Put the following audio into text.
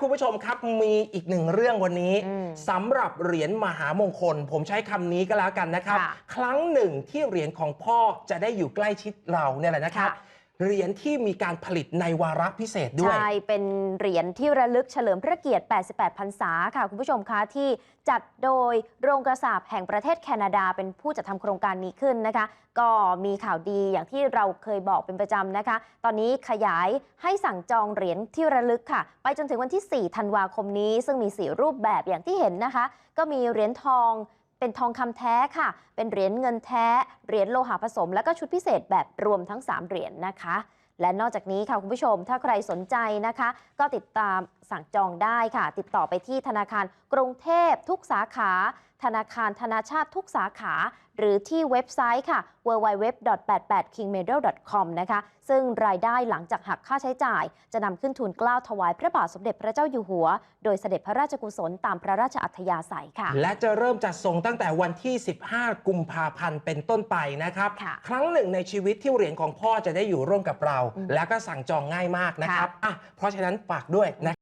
คุณผู้ชมครับมีอีกหนึ่งเรื่องวันนี้อืมสำหรับเหรียญมหามงคล ผมใช้คำนี้ก็แล้วกันนะครับค่ะครั้งหนึ่งที่เหรียญของพ่อจะได้อยู่ใกล้ชิดเราเนี่ยแหละนะครับค่ะ เหรียญที่มีการผลิตในวาระพิเศษด้วย ใช่ เป็นเหรียญที่ระลึกเฉลิมพระเกียรติ 88 พรรษาค่ะ คุณผู้ชมคะที่จัดโดยโรงกระสาบแห่งประเทศแคนาดา เป็นผู้จัดทำโครงการนี้ขึ้นนะคะ ก็มีข่าวดีอย่างที่เราเคยบอกเป็นประจำนะคะ ตอนนี้ขยายให้สั่งจองเหรียญที่ระลึกค่ะ ไปจนถึงวันที่ 4 ธันวาคมนี้ ซึ่งมี 4 รูปแบบอย่างที่เห็นนะคะ ก็มีเหรียญทอง เป็นทองคำแท้ค่ะ เป็นเหรียญเงินแท้ เหรียญโลหะผสม แล้วก็ชุดพิเศษแบบรวมทั้ง 3 เหรียญนะคะ และนอกจากนี้ค่ะคุณผู้ชม ถ้าใครสนใจนะคะ ก็ติดตามสั่งจองได้ค่ะ ติดต่อไปที่ธนาคารกรุงเทพทุกสาขาธนาคารธนาชาติทุกสาขา หรือที่เว็บไซต์ค่ะ www.88kingmedal.com นะคะ ซึ่งรายได้หลังจากหักค่าใช้จ่าย จะนำขึ้นทุนเกล้าถวายพระบาทสมเด็จพระเจ้าอยู่หัว โดยเสด็จพระราชกุศลตามพระราชอัธยาศัยค่ะ และจะเริ่มจัดส่งตั้งแต่วันที่ 15 กุมภาพันธ์เป็นต้นไปนะครับค่ะครั้งหนึ่งในชีวิตที่เหรียญของพ่อจะได้อยู่ร่วมกับเราอืมและก็สั่งจองง่ายมากนะครับอะเพราะฉะนั้นฝากด้วยนะ